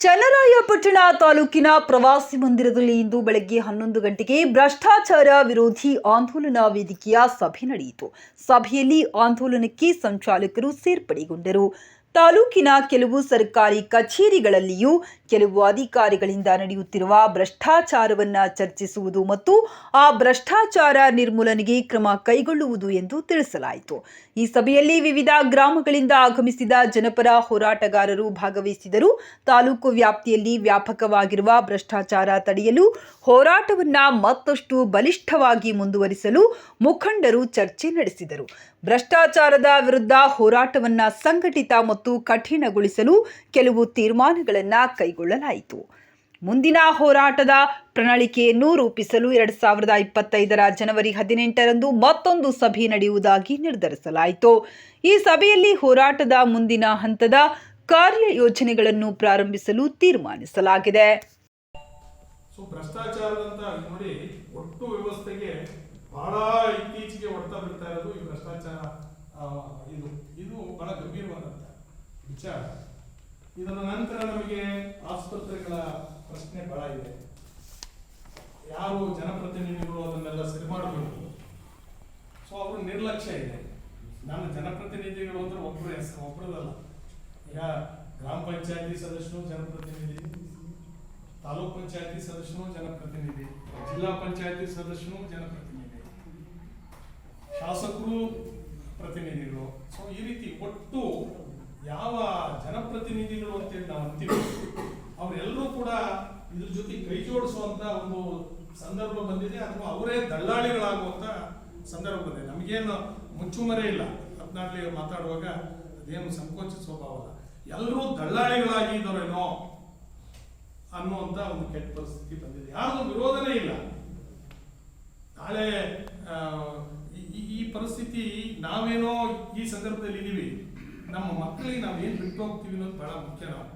ಚನ್ನರಾಯಪಟ್ಟಣ ತಾಲೂಕಿನ ಪ್ರವಾಸಿ ಮಂದಿರದಲ್ಲಿ ಇಂದು ಬೆಳಗ್ಗೆ ಹನ್ನೊಂದು ಗಂಟೆಗೆ ಭ್ರಷ್ಟಾಚಾರ ವಿರೋಧಿ ಆಂದೋಲನ ವೇದಿಕೆಯ ಸಭೆ ನಡೆಯಿತು. ಸಭೆಯಲ್ಲಿ ಆಂದೋಲನಕ್ಕೆ ಸಂಚಾಲಕರು ಸೇರ್ಪಡೆಗೊಂಡರು. ತಾಲೂಕಿನ ಕೆಲವು ಸರ್ಕಾರಿ ಕಚೇರಿಗಳಲ್ಲಿಯೂ ಕೆಲವು ಅಧಿಕಾರಿಗಳಿಂದ ನಡೆಯುತ್ತಿರುವ ಭ್ರಷ್ಟಾಚಾರವನ್ನ ಚರ್ಚಿಸುವುದು ಮತ್ತು ಆ ಭ್ರಷ್ಟಾಚಾರ ನಿರ್ಮೂಲನೆಗೆ ಕ್ರಮ ಕೈಗೊಳ್ಳುವುದು ಎಂದು ತಿಳಿಸಲಾಯಿತು. ಈ ಸಭೆಯಲ್ಲಿ ವಿವಿಧ ಗ್ರಾಮಗಳಿಂದ ಆಗಮಿಸಿದ ಜನಪರ ಹೋರಾಟಗಾರರು ಭಾಗವಹಿಸಿದರು. ತಾಲೂಕು ವ್ಯಾಪ್ತಿಯಲ್ಲಿ ವ್ಯಾಪಕವಾಗಿರುವ ಭ್ರಷ್ಟಾಚಾರ ತಡೆಯಲು ಹೋರಾಟವನ್ನ ಮತ್ತಷ್ಟು ಬಲಿಷ್ಠವಾಗಿ ಮುಂದುವರಿಸಲು ಮುಖಂಡರು ಚರ್ಚೆ ನಡೆಸಿದರು. ಭ್ರಷ್ಟಾಚಾರದ ವಿರುದ್ಧ ಹೋರಾಟವನ್ನ ಸಂಘಟಿತ ಮತ್ತು ಕಠಿಣಗೊಳಿಸಲು ಕೆಲವು ತೀರ್ಮಾನಗಳನ್ನು ಕೈಗೊಳ್ಳಲಾಯಿತು. ಮುಂದಿನ ಹೋರಾಟದ ಪ್ರಣಾಳಿಕೆಯನ್ನು ರೂಪಿಸಲು ಎರಡು ಸಾವಿರದ ಇಪ್ಪತ್ತೈದರ ಜನವರಿ ಹದಿನೆಂಟರಂದು ಮತ್ತೊಂದು ಸಭೆ ನಡೆಯುವುದಾಗಿ ನಿರ್ಧರಿಸಲಾಯಿತು. ಈ ಸಭೆಯಲ್ಲಿ ಹೋರಾಟದ ಮುಂದಿನ ಹಂತದ ಕಾರ್ಯಯೋಜನೆಗಳನ್ನು ಪ್ರಾರಂಭಿಸಲು ತೀರ್ಮಾನಿಸಲಾಗಿದೆ. ಸೊ, ಭ್ರಷ್ಟಾಚಾರದಂತ ನೋಡಿ, ಒಟ್ಟು ವ್ಯವಸ್ಥೆಗೆ ಬಹಳ ಇತ್ತೀಚೆಗೆ ಹೊಡ್ತಾ ಬಿಡ್ತಾ ಇರೋದು ಈ ಭ್ರಷ್ಟಾಚಾರ ಇದು. ಇದು ಬಹಳ ಗಂಭೀರವಾದಂತ ವಿಚಾರ. ಇದರ ನಂತರ ನಮಗೆ ಆಸ್ಪತ್ರೆಗಳ ಪ್ರಶ್ನೆ ಬಹಳ ಇದೆ. ಯಾರು ಜನಪ್ರತಿನಿಧಿಗಳು ಅದನ್ನೆಲ್ಲ ಸರಿ ಮಾಡಬೇಕು? ಸೊ ಅವರು ನಿರ್ಲಕ್ಷ್ಯ ಇದೆ. ನಾನು ಜನಪ್ರತಿನಿಧಿಗಳು ಅಂದ್ರೆ ಒಬ್ಬರು ಹೆಸರು ಒಬ್ಬರದಲ್ಲ ಈಗ ಗ್ರಾಮ ಪಂಚಾಯತಿ ಸದಸ್ಯರು ಜನಪ್ರತಿನಿಧಿ, ತಾಲೂಕ್ ಪಂಚಾಯತಿ ಸದಸ್ಯನು ಜನಪ್ರತಿನಿಧಿ, ಜಿಲ್ಲಾ ಪಂಚಾಯತಿ ಸದಸ್ಯನು ಜನಪ್ರತಿನಿಧಿ. ಶಾಸಕರು ಪ್ರತಿನಿಧಿಗಳು. ಸೊ ಈ ರೀತಿ ಒಟ್ಟು ಯಾವ ಜನಪ್ರತಿನಿಧಿಗಳು ಅಂತೇಳಿ ನಾವು ಅಂತೀವಿ, ಅವರೆಲ್ಲರೂ ಕೂಡ ಇದ್ರ ಜೊತೆ ಕೈ ಜೋಡಿಸುವಂತ ಒಂದು ಸಂದರ್ಭ ಬಂದಿದೆ ಅಥವಾ ಅವರೇ ದಳ್ಳಾಳಿಗಳಾಗುವಂತ ಸಂದರ್ಭ ಬಂದಿದೆ. ನಮಗೇನು ಮುಚ್ಚುಮರೆ ಇಲ್ಲ. ಹತ್ನಾಡ್ಲಿ ಮಾತಾಡುವಾಗ ಅದೇನು ಸಂಕೋಚ ಸ್ವಭಾವ ಎಲ್ಲರೂ ದಳ್ಳಾಳಿಗಳಾಗಿ ಇದ್ದಾರೇನೋ ಅನ್ನುವಂತ ಒಂದು ಕೆಟ್ಟ ಪರಿಸ್ಥಿತಿ ಬಂದಿದೆ. ಯಾರು ವಿರೋಧನೇ ಇಲ್ಲ. ನಾಳೆ ಈ- ಪರಿಸ್ಥಿತಿ ನಾವೇನೋ ಈ ಸಂದರ್ಭದಲ್ಲಿ ಇದೀವಿ ನಮ್ಮ ಮಕ್ಕಳಿಗೆ ನಾವು ಏನು ಬಿಟ್ಟು ಹೋಗ್ತೀವಿ ಅನ್ನೋದು ಬಹಳ ಮುಖ್ಯ ನಾವು.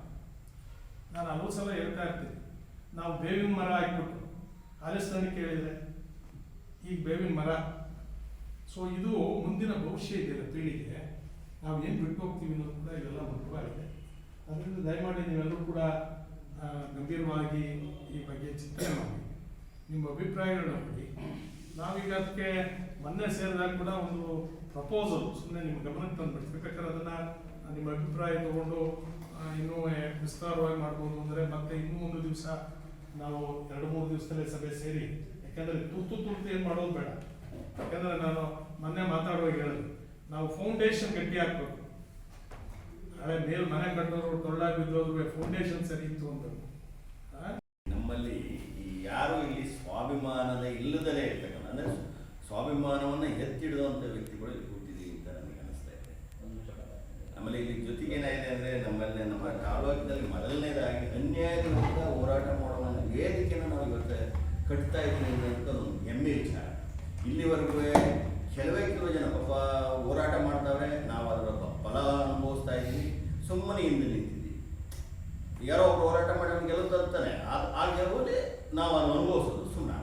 ನಾನು ಹಲವು ಸಲ ಹೇಳ್ತಾ ಇರ್ತೀನಿ. ನಾವು ಬೇವಿನ ಮರ ಹಾಕ್ಬಿಟ್ಟು ಆಲಿಸ್ತಾನೆ ಕೇಳಿದರೆ ಈಗ ಬೇವಿನ ಮರ. ಸೊ ಇದು ಮುಂದಿನ ಭವಿಷ್ಯ ಇದೆಯಲ್ಲ ಪೀಳಿಗೆ. ನಾವು ಏನು ಬಿಟ್ಟು ಹೋಗ್ತೀವಿ ಅನ್ನೋದು ಕೂಡ ಇವೆಲ್ಲ ಮುಖ್ಯವಾಗಿದೆ. ಅದರಿಂದ ದಯಮಾಡಿ ನೀವೆಲ್ಲರೂ ಕೂಡ ಗಂಭೀರವಾಗಿ ಈ ಬಗ್ಗೆ ಚಿಂತನೆ ಮಾಡಿ. ನಿಮ್ಮ ಅಭಿಪ್ರಾಯಗಳನ್ನ ಕೊಡಿ ನಾವೀಗ ಅದಕ್ಕೆ ಮೊನ್ನೆ ಸೇರಿದಾಗ ಕೂಡ ಒಂದು ಪ್ರಪೋಸಲ್ ಸುಮ್ಮನೆ ನಿಮ್ಮ ಗಮನಕ್ಕೆ ತಂದ್ಬಿಡ್ತೀವಿ ಬೇಕಾದ್ರೆ ಅದನ್ನ ನಿಮ್ಮ ಅಭಿಪ್ರಾಯ ತಗೊಂಡು ಇನ್ನೂ ವಿಸ್ತಾರವಾಗಿ ಮಾಡ್ಬೋದು ಅಂದರೆ ಮತ್ತೆ ಇನ್ನೂ ಒಂದು ದಿವಸ ನಾವು ಎರಡು, ಮೂರು ದಿವಸದಲ್ಲೇ ಸಭೆ ಸೇರಿ. ಯಾಕಂದ್ರೆ ತುರ್ತು ತುರ್ತು ಏನು ಮಾಡೋದು ಬೇಡ. ಯಾಕಂದ್ರೆ ನಾನು ಮೊನ್ನೆ ಮಾತಾಡುವಾಗ ಹೇಳಿದೆ, ನಾವು ಫೌಂಡೇಶನ್ ಗಟ್ಟಿ ಹಾಕ್ಬೇಕು. ಹಳೆ ಮೇಲ್ ಮನೆ ಕಟ್ಟೋರು, ತೊಳ್ಳಾಗಿ ಬಿದ್ದೋದ್ರು ಫೌಂಡೇಶನ್ ಸರಿ ಇತ್ತು ಅಂತ ನಮ್ಮಲ್ಲಿ ಯಾರು ಇಲ್ಲಿ ಸ್ವಾಭಿಮಾನದ ಇಲ್ಲದಲೇ ಇರ್ತಕ್ಕಂಥ, ಅಂದ್ರೆ ಸ್ವಾಭಿಮಾನವನ್ನು ಎತ್ತಿಡುವಂಥ ವ್ಯಕ್ತಿಗಳು ಇಲ್ಲಿ ಕೂತಿದ್ದೀವಿ ಅಂತ ನನಗೆ ಅನಿಸ್ತಾ ಇದೆ ಆಮೇಲೆ ಇಲ್ಲಿ ಜೊತೆಗೆ ಏನಾಗಿದೆ ಅಂದ್ರೆ ನಮ್ಮಲ್ಲಿ ನಮ್ಮ ತಾಲೂಕಿನಲ್ಲಿ ಮೊದಲನೇದಾಗಿ ಅನ್ಯಾಯದ ವಿರುದ್ಧ ಹೋರಾಟ ಮಾಡುವ ವೇದಿಕೆಯನ್ನು ನಾವು ಇವತ್ತು ಕಟ್ತಾ ಇದ್ದೀವಿ ಅಂತ ಒಂದು ಹೆಮ್ಮೆ ವಿಚಾರ. ಇಲ್ಲಿವರೆಗೂ ಕೆಲವೇ ಕೆಲವು ಜನ ಪಾಪ ಹೋರಾಟ ಮಾಡ್ತಾವ್ರೆ ನಾವು ಅದರ ಫಲ ಅನುಭವಿಸ್ತಾ ಇದ್ದೀವಿ ಸುಮ್ಮನೆ ಹಿಂದೆ ನಿಂತಿದ್ದೀವಿ ಯಾರೋ ಒಬ್ರು ಹೋರಾಟ ಮಾಡಿ ಅವ್ನು ಗೆಲ್ಲುತ್ತೆ ಅಂತಾನೆ ಆ- ಆ ಗೆಲುವಲ್ಲಿ ನಾವು ಅದನ್ನು ಅನುಭವಿಸೋದು ಸುಮ್ಮನೆ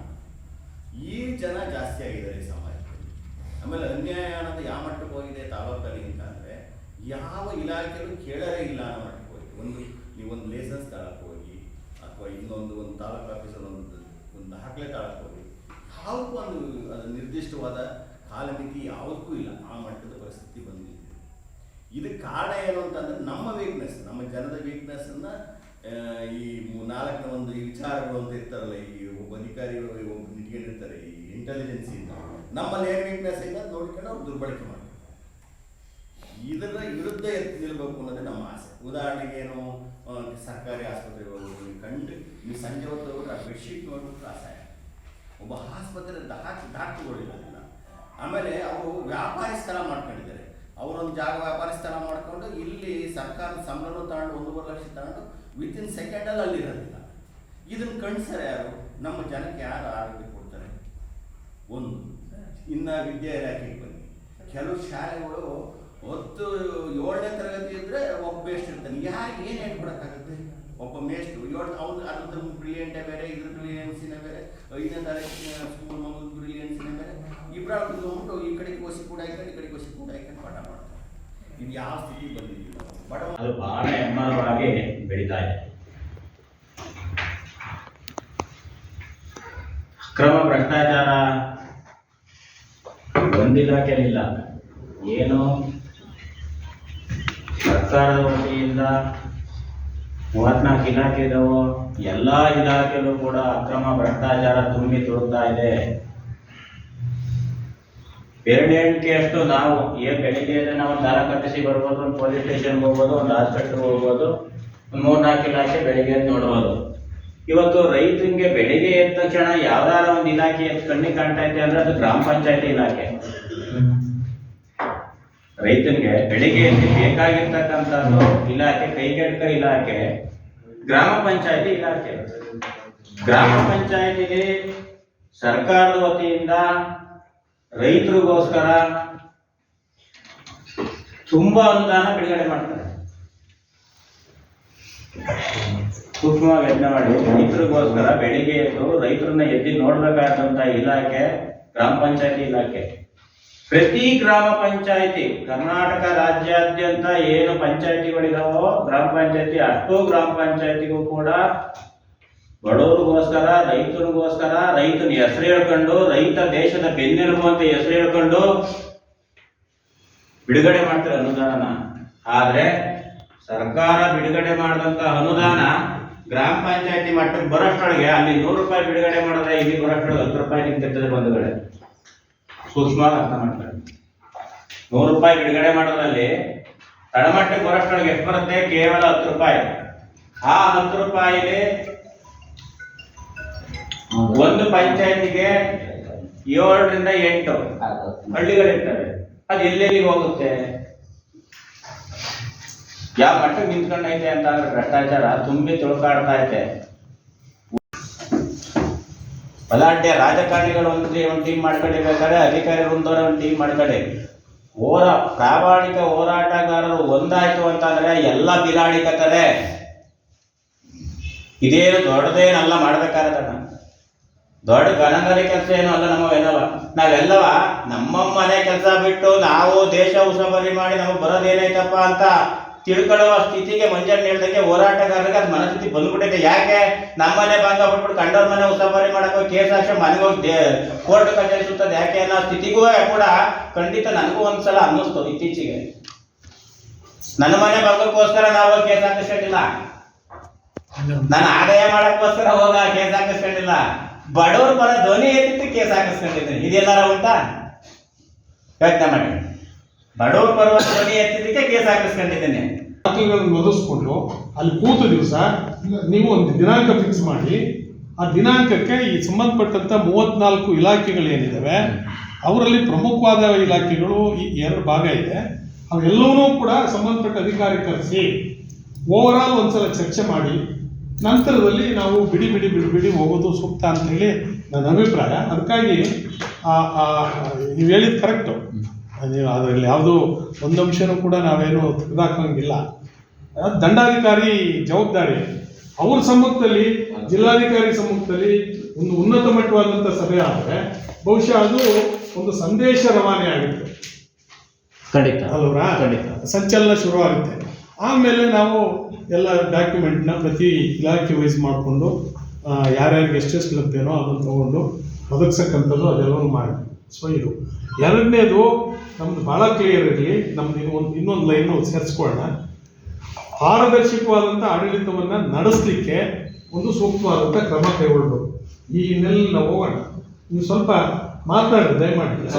ಈ ಜನ ಜಾಸ್ತಿ ಆಗಿದ್ದಾರೆ ಈ ಸಮಾಜದಲ್ಲಿ ಆಮೇಲೆ ಅನ್ಯಾಯ ಅನ್ನೋದು ಯಾವ ಮಟ್ಟಕ್ಕೆ ಹೋಗಿದೆ ತಾಲೂಕಲ್ಲಿ ಅಂತ ಅಂದರೆ ಯಾವ ಇಲಾಖೆಯಲ್ಲೂ ಕೇಳರೇ ಇಲ್ಲ ಅನ್ನೋ ಮಟ್ಟಕ್ಕೆ ಹೋಗಿದೆ ಒಂದು ನೀವೊಂದು ಲೈಸೆನ್ಸ್ ತಾಳಕ್ಕೆ ಹೋಗಿ ಅಥವಾ ಇನ್ನೊಂದು ಒಂದು ತಾಲೂಕು ಆಫೀಸಲ್ಲಿ ಒಂದು ಒಂದು ದಾಖಲೆ ತಾಳಕ್ಕೆ ಹೋಗಿ ಒಂದು ಅದು ನಿರ್ದಿಷ್ಟವಾದ ಕಾಲಮಿತಿ ಯಾವುದಕ್ಕೂ ಇಲ್ಲ. ಆ ಮಟ್ಟದ ಪರಿಸ್ಥಿತಿ ಬಂದಿದೆ. ಇದಕ್ಕೆ ಕಾರಣ ಏನು ಅಂತಂದ್ರೆ ನಮ್ಮ ವೀಕ್ನೆಸ್ ನಮ್ಮ ಜನದ ವೀಕ್ನೆಸ್ ಅನ್ನ ಆ, ಈ ನಾಲ್ಕನೇ ಒಂದು ವಿಚಾರಗಳು ಅಂತ ಇರ್ತಾರಲ್ಲ ಈ ಒಬ್ಬ ಅಧಿಕಾರಿಗಳು ಒಬ್ಬ ನಿಂತ್ಕೊಂಡಿರ್ತಾರೆ ಈ ಇಂಟೆಲಿಜೆನ್ಸ್ ಇಂದ. ನಮ್ಮಲ್ಲಿ ಏನು ವೀಕ್ನೆಸ್ ಇಲ್ಲ ನೋಡ್ಕೊಂಡು ಅವ್ರು ದುರ್ಬಳಕೆ ಮಾಡ್ತಾರೆ. ಇದರ ವಿರುದ್ಧ ಎತ್ತಿ ನಿಲ್ಬೇಕು ಅನ್ನೋದೇ ನಮ್ಮ ಆಸೆ. ಉದಾಹರಣೆಗೆ ಏನು ಸರ್ಕಾರಿ ಆಸ್ಪತ್ರೆಗಳು ಕಂಡು ನೀವು ಸಂಜೆ ಹೊತ್ತು ಹೋದ್ರೆ ಆ ಬೆಡ್ಶೀಟ್ ನೋಡ್ಬಿಟ್ಟು ಅಸಹ್ಯ ಒಬ್ಬ ಆಸ್ಪತ್ರೆ ಡಾಕ್ ಡಾಕ್ಟ್ರುಗಳಿಲ್ಲ ಅದನ್ನ ಆಮೇಲೆ ಅವರು ವ್ಯಾಪಾರಿ ಸ್ಥಳ ಮಾಡ್ಕೊಂಡಿದ್ದಾರೆ. ಅವರೊಂದು ಜಾಗ ವ್ಯಾಪಾರಿ ಸ್ಥಳ ಮಾಡ್ಕೊಂಡು ಇಲ್ಲಿ ಸರ್ಕಾರದ ಸಂಬಳನೂ ತಗೊಂಡು ಒಂದೂವರೆ ಲಕ್ಷ ತಗೊಂಡು ವಿತಿನ್ ಸೆಕೆಂಡಲ್ಲಿ ಅಲ್ಲಿರೋದಿಲ್ಲ. ಇದನ್ನು ಕಣ್ಸರೆ ಯಾರು? ನಮ್ಮ ಜನಕ್ಕೆ ಯಾರು ಆರೋಗ್ಯ ಕೊಡ್ತಾರೆ? ಒಂದು, ಇನ್ನು ವಿದ್ಯಾ ಇಲಾಖೆಗೆ ಬನ್ನಿ. ಕೆಲವು ಶಾಲೆಗಳು ಒತ್ತು ಏಳನೇ ತರಗತಿ ಇದ್ರೆ ಒಬ್ಬ ಮೇಸ್ಟ್ ಇರ್ತಾನೆ. ಯಾಕೆ ಏನು ಹೇಳ್ಬಿಡೋಕ್ಕಾಗುತ್ತೆ ಒಬ್ಬ ಮೇಸ್ಟ್ ಏಳು, ಅವ್ನು ಅದ್ರ ಬ್ರಿಲಿಯಂಟೇ ಬೇರೆ ಇದ್ರ ಬ್ರಿಲಿಯನ್ಸಿನ ಬೇರೆ, ಐದನೇ ತರಗತಿನ ಸ್ಕೂಲ್ ಮಗನ ಬ್ರಿಲಿಯನ್ಸಿನ ಬೇರೆ. ಇಬ್ಬರ ಉಂಟು ಈ ಕಡೆ ಕೋಸಿ ಕೂಡ ಈ ಕಡೆ ಕೋಸಿ ಕೂಡ ಹಾಕೊಂಡು ಪಾಠ ಮಾಡ್ತಾರೆ. ಇದು ಯಾವ ಸ್ಥಿತಿ ಬಂದಿದ್ದೀವಿ ಬಡ ಅದು ಬಹಳ ಹೆಮ್ಮರವಾಗಿ ಬೆಳೀತಾ ಇದೆ. ಅಕ್ರಮ ಭ್ರಷ್ಟಾಚಾರ ಕೇಳಿಲ್ಲ. ಏನೋ ಸರ್ಕಾರದ ವತಿಯಿಂದ ಮೂವತ್ನಾಲ್ಕು ಇಲಾಖೆ ಇದಾವೆ ಎಲ್ಲ ಇಲಾಖೆಯಲ್ಲೂ ಕೂಡ ಅಕ್ರಮ ಭ್ರಷ್ಟಾಚಾರ ತುಂಬಿ ತುಳುಕ್ತಾ ಇದೆ. ಅಷ್ಟು ನಾವು ಏನ್ ಬೆಳಿಗ್ಗೆ ಎದ್ದು ನಾವು ದಾರ ಕಟ್ಟಿಸಿ ಬರ್ಬೋದು ಒಂದು ಪೊಲೀಸ್ ಸ್ಟೇಷನ್ಗೆ ಹೋಗ್ಬೋದು, ಒಂದು ಹಾಸ್ಪಿಟ್ಲ್ಗೆ ಹೋಗ್ಬೋದು, ಒಂದು ಮೂರ್ನಾಲ್ಕು ಇಲಾಖೆ ಬೆಳಿಗ್ಗೆ ನೋಡ್ಬೋದು. ಇವತ್ತು ರೈತರಿಗೆ ಬೆಳಿಗ್ಗೆ ಎದ್ದ ತಕ್ಷಣ ಯಾವ್ದಾರ ಒಂದು ಇಲಾಖೆ ಕಣ್ಣಿಗೆ ಕಾಣ್ತಾ ಇದೆ ಅಂದ್ರೆ ಅದು ಗ್ರಾಮ ಪಂಚಾಯತಿ ಇಲಾಖೆ. ರೈತನಿಗೆ ಬೆಳಿಗ್ಗೆ ಎದ್ದು ಬೇಕಾಗಿರ್ತಕ್ಕಂಥದ್ದು ಇಲಾಖೆ, ಕೈಗೆಟಕ ಇಲಾಖೆ, ಗ್ರಾಮ ಪಂಚಾಯತಿ ಇಲಾಖೆ. ಗ್ರಾಮ ಪಂಚಾಯತಿಗೆ ಸರ್ಕಾರದ ವತಿಯಿಂದ ರೈತರಿಗೋಸ್ಕರ ತುಂಬಾ ಅನುದಾನ ಬಿಡುಗಡೆ ಮಾಡ್ತಾರೆ. ಸೂಕ್ಷ್ಮವಾಗಿ ಯಜ್ಞ ಮಾಡಿ, ರೈತರಿಗೋಸ್ಕರ ಬೆಳಿಗ್ಗೆ ಎದ್ದು ರೈತರನ್ನ ಎದ್ದು ನೋಡ್ಬೇಕಾದಂತ ಇಲಾಖೆ, ಗ್ರಾಮ ಪಂಚಾಯತಿ ಇಲಾಖೆ. ಪ್ರತಿ ಗ್ರಾಮ ಪಂಚಾಯಿತಿ, ಕರ್ನಾಟಕ ರಾಜ್ಯಾದ್ಯಂತ ಏನು ಪಂಚಾಯಿತಿಗಳಿದಾವೋ, ಗ್ರಾಮ ಪಂಚಾಯತಿ, ಅಷ್ಟು ಗ್ರಾಮ ಪಂಚಾಯತಿಗೂ ಕೂಡ ಬಡವರಿಗೋಸ್ಕರ, ರೈತರಿಗೋಸ್ಕರ, ರೈತನ ಹೆಸರು ಹೇಳ್ಕೊಂಡು, ರೈತ ದೇಶದ ಬೆನ್ನೆಲುಬು ಅಂತ ಹೆಸರು ಹೇಳ್ಕೊಂಡು ಬಿಡುಗಡೆ ಮಾಡ್ತಾರೆ ಅನುದಾನ ಆದ್ರೆ ಸರ್ಕಾರ ಬಿಡುಗಡೆ ಮಾಡಿದಂತ ಅನುದಾನ ಗ್ರಾಮ ಪಂಚಾಯತಿ ಮಟ್ಟಕ್ಕೆ ಬರೋಷ್ಟೊಳಗೆ ಅಲ್ಲಿ ನೂರು ರೂಪಾಯಿ ಬಿಡುಗಡೆ ಮಾಡಿದ್ರೆ ಇಲ್ಲಿ ಬರೋಷ್ಟೊಳಗೆ ಹತ್ತು ರೂಪಾಯಿ ನಿಂತಿರ್ತದೆ ಬಂಧುಗಳೇ. ಸೂಕ್ಷ್ಮವಾಗಿ ಅರ್ಥ ಮಾಡ್ತಾರೆ. ನೂರು ರೂಪಾಯಿ ಬಿಡುಗಡೆ ಮಾಡೋದ್ರಲ್ಲಿ ತಳಮಟ್ಟಕ್ಕೆ ಬರೋಷ್ಟೊಳಗೆ ಎಷ್ಟು ಬರುತ್ತೆ? ಕೇವಲ ಹತ್ತು ರೂಪಾಯಿ. ಆ ಹತ್ತು ರೂಪಾಯಿಲಿ ಒಂದು ಪಂಚಾಯತಿಗೆ ಏಳರಿಂದ ಎಂಟು ಹಳ್ಳಿಗಳಿರ್ತವೆ. ಅದು ಎಲ್ಲೆಲ್ಲಿಗೆ ಹೋಗುತ್ತೆ? ಯಾವ ಮಟ್ಟಕ್ಕೆ ನಿಂತ್ಕೊಂಡೈತೆ ಅಂತ ಅಂದ್ರೆ ಭ್ರಷ್ಟಾಚಾರ ತುಂಬಿ ತುಳುಕಾಡ್ತಾ ಐತೆ ಬಲಾಢ್ಯ ರಾಜಕಾರಣಿಗಳು ಒಂದು ಒಂದು ಟೀಮ್ ಮಾಡ್ಕೊಂಡಿರ್ಬೇಕಾದ್ರೆ ಅಧಿಕಾರಿ ಒಂದವರ ಒಂದು ಟೀಮ್ ಮಾಡ್ಕೊಳ್ಳಿ ಹೋರ, ಪ್ರಾಮಾಣಿಕ ಹೋರಾಟಗಾರರು ಒಂದಾಯ್ತು ಅಂತಂದ್ರೆ ಎಲ್ಲ ಬಿಲಾಡಿಕತ್ತದೆ ಇದೇನು ದೊಡ್ಡದೇನಲ್ಲ, ಮಾಡ್ಬೇಕಾದ್ರೆ ದೊಡ್ಡ ಗಣಗರಿ ಕೆಲಸ ಏನು ಅಲ್ಲ ನಮ್ಮವೇನವ ನಾವೆಲ್ಲವ ನಮ್ಮ ಮನೆ ಕೆಲಸ ಬಿಟ್ಟು ನಾವು ದೇಶ ಉಸಬರಿ ಮಾಡಿ ನಮಗೆ ಬರೋದೇನೈತಪ್ಪ ಅಂತ ತಿಳ್ಕೊಳ್ಳುವ ಸ್ಥಿತಿಗೆ ಮಂಜಣ್ಣ ಹೇಳ್ದಂಗೆ ಹೋರಾಟಗಾರರಿಗೆ ಅದು ಮನಸ್ಥಿತಿ ಬಂದ್ಬಿಟ್ಟೈತೆ. ಯಾಕೆ? ನಮ್ಮನೆ ಭಾಗ ಬಿಟ್ಬಿಟ್ಟು ಕಂಡವ್ರ ಮನೆ ಉಸಬರಿ ಮಾಡಕ್ಕೆ ಕೇಸ್ ಹಾಕಿ ಮನೆಗೆ ಹೋಗಿ ಕೋರ್ಟ್ ಕಚೇರಿ ಸುತ್ತದ ಯಾಕೆ ಅನ್ನೋ ಸ್ಥಿತಿಗೂ ಕೂಡ ಖಂಡಿತ ನನಗೂ ಒಂದ್ಸಲ ಅನ್ನಿಸ್ತು ಇತ್ತೀಚೆಗೆ. ನನ್ನ ಮನೆ ಭಾಗಕ್ಕೋಸ್ಕರ ನಾವು ಕೇಸ್ ಹಾಕಿಸ್ಕೊಂಡಿಲ್ಲ. ನಾನು ಆದಾಯ ಮಾಡಕ್ಕೋಸ್ಕರ ಹೋಗ ಕೇಸ್ ಹಾಕಿಸ್ಕೊಂಡಿಲ್ಲ. ಬಡವ್ರ ಪರ ಧ್ವನಿ ಎತ್ತಿಟ್ಟು ಕೇಸ್ ಹಾಕಿಸ್ಕೊಂಡಿದ್ದೀನಿ. ಇದೆಲ್ಲಾರ ಉಂಟಾ? ಯೋಚನೆ ಮಾಡಿ. ಬಡವ್ರ ಪರವಾಗಿ ಧ್ವನಿ ಎತ್ತಿದ್ದಕ್ಕೆ ಕೇಸ್ ಹಾಕಿಸ್ಕೊಂಡಿದ್ದೇನೆ. ದಾಖಲೆಗಳನ್ನು ಒದಗಿಸ್ಕೊಂಡು ಅಲ್ಲಿ ಕೂತು ದಿವಸ ನೀವು ಒಂದು ದಿನಾಂಕ ಫಿಕ್ಸ್ ಮಾಡಿ ಆ ದಿನಾಂಕಕ್ಕೆ ಈ ಸಂಬಂಧಪಟ್ಟಂತ ಮೂವತ್ನಾಲ್ಕು ಇಲಾಖೆಗಳೇನಿದ್ದಾವೆ ಏನಿದಾವೆ ಅವರಲ್ಲಿ ಪ್ರಮುಖವಾದ ಇಲಾಖೆಗಳು ಈ ಎರಡು ಭಾಗ ಇದೆ. ಅವೆಲ್ಲವನ್ನೂ ಕೂಡ ಸಂಬಂಧಪಟ್ಟ ಅಧಿಕಾರಿ ಕರೆಸಿ ಓವರ್ ಆಲ್ ಒಂದ್ಸಲ ಚರ್ಚೆ ಮಾಡಿ ನಂತರದಲ್ಲಿ ನಾವು ಬಿಡಿ ಬಿಡಿ ಬಿಡಿ ಬಿಡಿ ಹೋಗೋದು ಸೂಕ್ತ ಅಂತ ಹೇಳಿ ನನ್ನ ಅಭಿಪ್ರಾಯ. ಅದಕ್ಕಾಗಿ ನೀವು ಹೇಳಿದ ಕರೆಕ್ಟು ನೀವು ಅದರಲ್ಲಿ ಯಾವುದೋ ಒಂದು ಅಂಶನೂ ಕೂಡ ನಾವೇನು ತೆಗೆದಾಕಂಗಿಲ್ಲ ದಂಡಾಧಿಕಾರಿ ಜವಾಬ್ದಾರಿ. ಅವ್ರ ಸಮ್ಮುಖದಲ್ಲಿ ಜಿಲ್ಲಾಧಿಕಾರಿ ಸಮ್ಮುಖದಲ್ಲಿ ಒಂದು ಉನ್ನತ ಮಟ್ಟವಾದಂಥ ಸಭೆ ಆದರೆ ಬಹುಶಃ ಅದು ಒಂದು ಸಂದೇಶ ರವಾನೆ ಆಗುತ್ತೆ ಖಂಡಿತ. ಅಲ್ವರಾ ಖಂಡಿತ. ಸಂಚಲನ ಶುರುವಾಗುತ್ತೆ. ಆಮೇಲೆ ನಾವು ಎಲ್ಲ ಡಾಕ್ಯುಮೆಂಟ್ನ ಪ್ರತಿ ಇಲಾಖೆ ವೈಸ್ ಮಾಡಿಕೊಂಡು ಯಾರ್ಯಾರಿಗೆ ಎಷ್ಟೆಷ್ಟು ಲಭ್ಯನೋ ಅದನ್ನು ತಗೊಂಡು ಒದಗಿಸಕ್ಕಂಥದ್ದು ಅದೆಲ್ಲವೂ ಮಾಡಿ. ಸೊ ಇದು. ಎರಡನೇದು ನಮ್ದು ಭಾಳ ಕ್ಲಿಯರ್ ಇರಲಿ ನಮ್ದು ಇನ್ನೊಂದು ಇನ್ನೊಂದು ಲೈನು ಸೇರಿಸ್ಕೊಳ್ಳೋಣ. ಪಾರದರ್ಶಕವಾದಂಥ ಆಡಳಿತವನ್ನು ನಡೆಸಲಿಕ್ಕೆ ಒಂದು ಸೂಕ್ತವಾದಂಥ ಕ್ರಮ ಕೈಗೊಳ್ಬೇಕು. ಈ ಹಿನ್ನೆಲೆಯಲ್ಲಿ ನಾವು ಹೋಗೋಣ. ನೀವು ಸ್ವಲ್ಪ ಮಾತಾಡಿ ದಯಮಾಡಿ.